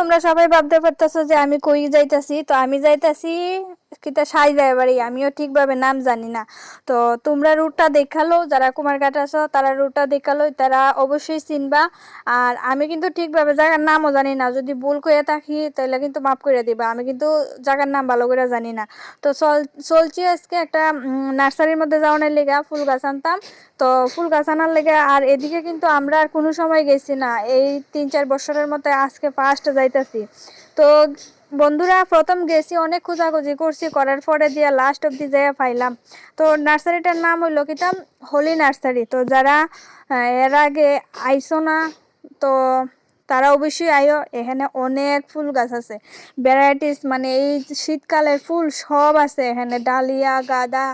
তোমরা সবাই ভাবতে পারতেছো যে আমি কই যাইতাছি? তো আমি যাইতাছি কিতা সাই যায় বাড়ি, আমিও ঠিকভাবে নাম জানি না। তো তোমরা রুটটা দেখাল, যারা কুমারঘাট আছো, তারা রুটটা দেখাল, তারা অবশ্যই চিনবা। আর আমি কিন্তু ঠিকভাবে জায়গার নামও জানি না, যদি ভুল করে থাকি তাহলে কিন্তু মাফ করে দিবা। আমি কিন্তু জায়গার নাম ভালো করে জানি না। তো চল, চলছি আজকে একটা নার্সারির মধ্যে যাওয়ার লেগে, ফুল গাছ আনতাম। তো ফুল গাছ আনার লেগে, আর এদিকে কিন্তু আমরা আর কোনো সময় গেছি না। এই তিন চার বছরের মতো আজকে ফার্স্ট যাইতাছি। তো বন্ধুরা, প্রথম গেছি, অনেক খোঁজাখুঁজি করছি, করার পরে দিয়ে লাস্ট অব্দি যেয়ে পাইলাম। তো নার্সারিটার নাম হইল কিতা হোলি নার্সারি। তো যারা এর আগে আইসো না, তো তারা অবশ্যই আইও, এখানে অনেক ফুল গাছ আছে। ভ্যারাইটিস মানে এই শীতকালের ফুল সব আছে এখানে। ডালিয়া, গাদা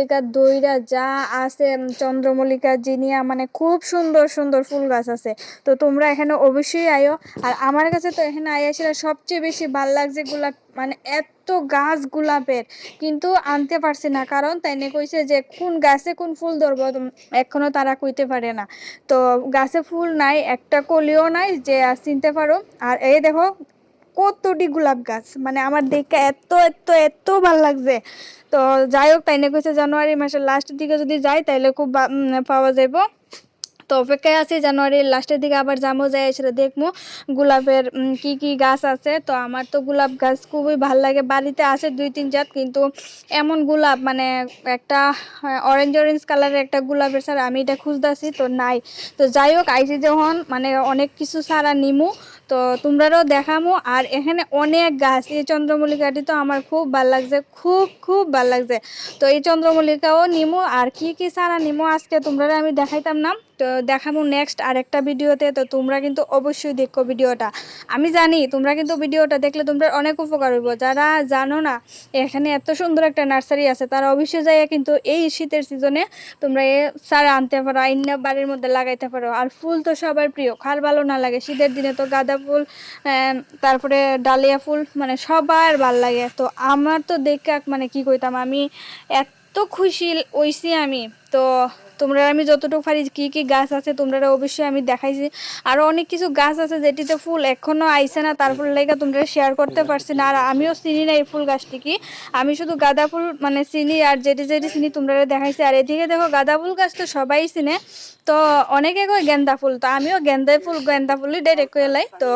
একা দইরা যা আছে চন্দ্রমল্লিকা, জিনিয়া মানে খুব সুন্দর সুন্দর ফুল গাছ আছে। তো তোমরা এখানে অবশ্যই আইও। আর আমার কাছে তো এখানে আয়াসিরা সবচেয়ে বেশি ভালো লাগছে গোলাপ মানে এত গাছ গোলাপের, কিন্তু আনতে পারছি না। কারণ তাই নিয়ে কইছে যে, কোন গাছে কোন ফুল ধরবো এখনও তারা কইতে পারে না। তো গাছে ফুল নাই, একটা কলিও নাই, যে আর চিনতে পারো। আর এই দেখো, কতটি গোলাপ গাছ। মানে আমার দেখে এত এত এত ভালো লাগছে। তো যাই হোক তাই নিয়ে কইছে জানুয়ারি মাসের লাস্টের দিকে যদি যাই, তাইলে খুব পাওয়া যাব তো অপেক্ষায় আছি জানুয়ারির লাস্টের দিকে আবার যাব যাই সেটা দেখব গোলাপের কি কি গাছ আছে। তো আমার তো গোলাপ গাছ খুবই ভালো লাগে। বাড়িতে আছে দুই তিন জাত, কিন্তু এমন গোলাপ মানে একটা অরেঞ্জ অরেঞ্জ কালারের একটা গোলাপের সার আমি এটা খুঁজতেছি, তো নাই। তো যাই হোক, আইসি যখন মানে অনেক কিছু সারা নিমু। তো তোমরাও দেখামো। আর এখানে অনেক গাছ। এই চন্দ্রমল্লিকাটি তো আমার খুব ভালো লাগছে, খুব খুব ভালো লাগছে। তো এই চন্দ্রমল্লিকাও নিমু। আর কি কি সারা নিমু? আজকে তোমরা আমি দেখাইতাম না। তো দেখাবো নেক্সট আরেকটা ভিডিওতে। তো তোমরা কিন্তু অবশ্যই দেখো ভিডিওটা। আমি জানি, তোমরা কিন্তু ভিডিওটা দেখলে তোমরা অনেক উপকার হইব। যারা জানো না, এখানে এত সুন্দর একটা নার্সারি আছে, তারা অবশ্যই যাইয়া কিন্তু এই শীতের সিজনে তোমরা এ সারা আনতে পারো, আইনা বাড়ির মধ্যে লাগাইতে পারো। আর ফুল তো সবার প্রিয়, খাল ভালো না লাগে, শীতের দিনে তো গাঁদা ফুল তারপরে ডালিয়া ফুল মানে সবার ভালো লাগে। তো আমার তো দেখ মানে কি কইতাম, আমি এত খুশি হইছি আমি। তো তোমরা আমি যতটুকু পারি কি কি গাছ আছে তোমরা অবশ্যই আমি দেখাইছি আরও অনেক কিছু গাছ আছে যেটিতে ফুল এখনও আইসে না তারপর লেগে তোমরা শেয়ার করতে পারছি না। আর আমিও চিনি না এই ফুল গাছটি কি আমি শুধু গাঁদা ফুল মানে চিনি আর যেটি যেটি চিনি তোমরা দেখাইছি। আর এদিকে দেখো গাঁদা ফুল গাছ তো সবাই চিনে। তো অনেকে কয় গেন্দা ফুল, তো আমিও গেন্দা ফুল, গেন্দা ফুলই ডাইরেক্ট লাই। তো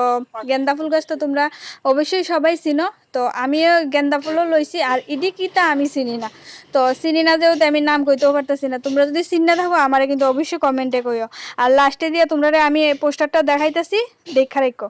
গেন্দা ফুল গাছ তো তোমরা অবশ্যই সবাই চিনো। তো আমিও গেন্দা ফুলও লইছি আর ইডি কিতা আমি চিনি না। তো চিনি না যেহেতু আমি নাম কইতেও পারতেছি না। তোমরা যদি চিনি না থাকো, আমারে কিন্তু অবশ্যই কমেন্টে কইও। আর লাস্টে দিয়ে তোমরা আমি পোস্টারটা দেখাইতেছি, দেখা রেখো।